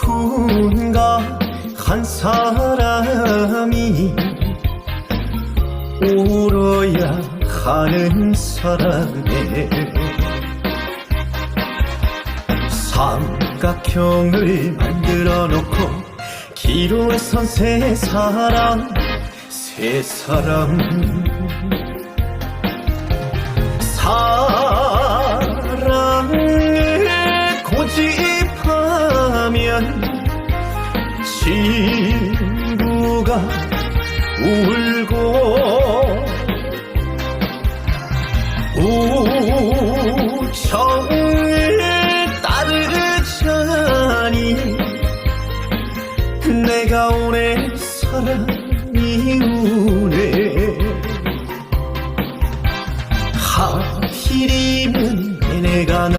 누군가 한 사람이 울어야 하는 사랑에 삼각형을 만들어 놓고 기로에 선 세 사람 세 사람 고집하면 친구가 울고 우정을 따르자니 내가 오네 사랑이 우네. 하필이면 내가